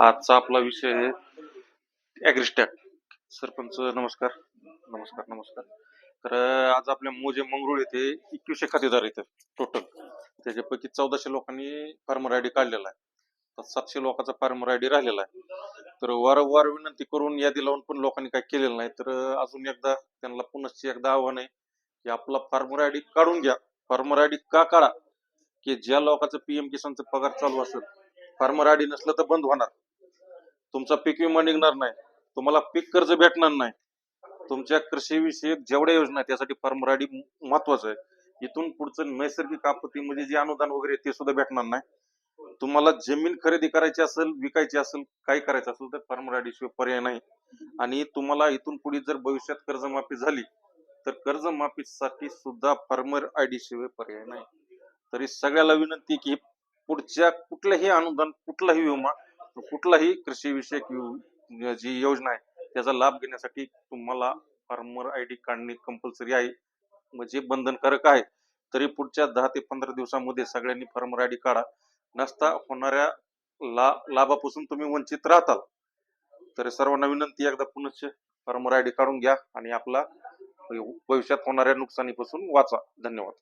आजचा आपला विषय आहे ॲग्रिस्टॅक सरपंच नमस्कार. नमस्कार नमस्कार. तर आज आपल्या मोजे मंगरुळ येथे एकवीसशे खातेदार आहेत टोटल त्याच्यापैकी चौदाशे लोकांनी फार्मर आय डी काढलेला आहे. तर सातशे लोकांचा फार्मर आय डी राहिलेला आहे. तर वारंवार विनंती करून यादी लावून पण लोकांनी काय केलेलं नाही. तर अजून एकदा त्यांना पुनश्च एकदा आव्हान आहे की आपला फार्मर आय डी काढून घ्या. फार्मर आय डी का काढा? की ज्या लोकांचं पीएम किसानचा पगार चालू असेल फार्मर आय डी नसलं तर बंद होणार. तुमचा पीक विमा निघणार नाही. तुम्हाला पीक कर्ज भेटणार नाही. तुमच्या कृषीविषयक जेवढ्या योजना आहेत त्यासाठी फार्मर आय डी महत्वाचं आहे. इथून पुढचं नैसर्गिक आपत्तीमध्ये जे अनुदान वगैरे ते सुद्धा भेटणार नाही. तुम्हाला जमीन खरेदी करायची असेल विकायची असेल काही करायचं असेल तर फार्मर आयडी शिवाय पर्याय नाही. आणि तुम्हाला इथून पुढे जर भविष्यात कर्जमाफी झाली तर कर्जमाफीसाठी सुद्धा फार्मर आय डी शिवाय पर्याय नाही. तरी सगळ्याला विनंती की पुढच्या कुठल्याही अनुदान कुठलाही विमा कुठलाही कृषी विषयक जी योजना आहे त्याचा लाभ घेण्यासाठी तुम्हाला फार्मर आय डी काढणे कंपल्सरी आहे. म्हणजे बंधनकारक आहे. तरी पुढच्या दहा ते पंधरा दिवसामध्ये सगळ्यांनी फार्मर आय डी काढा. नसता होणाऱ्या ला लाभापासून तुम्ही वंचित राहताल. तर सर्वांना विनंती एकदा पुनश्च फार्मर आय डी काढून घ्या आणि आपला भविष्यात होणाऱ्या नुकसानीपासून वाचा. धन्यवाद.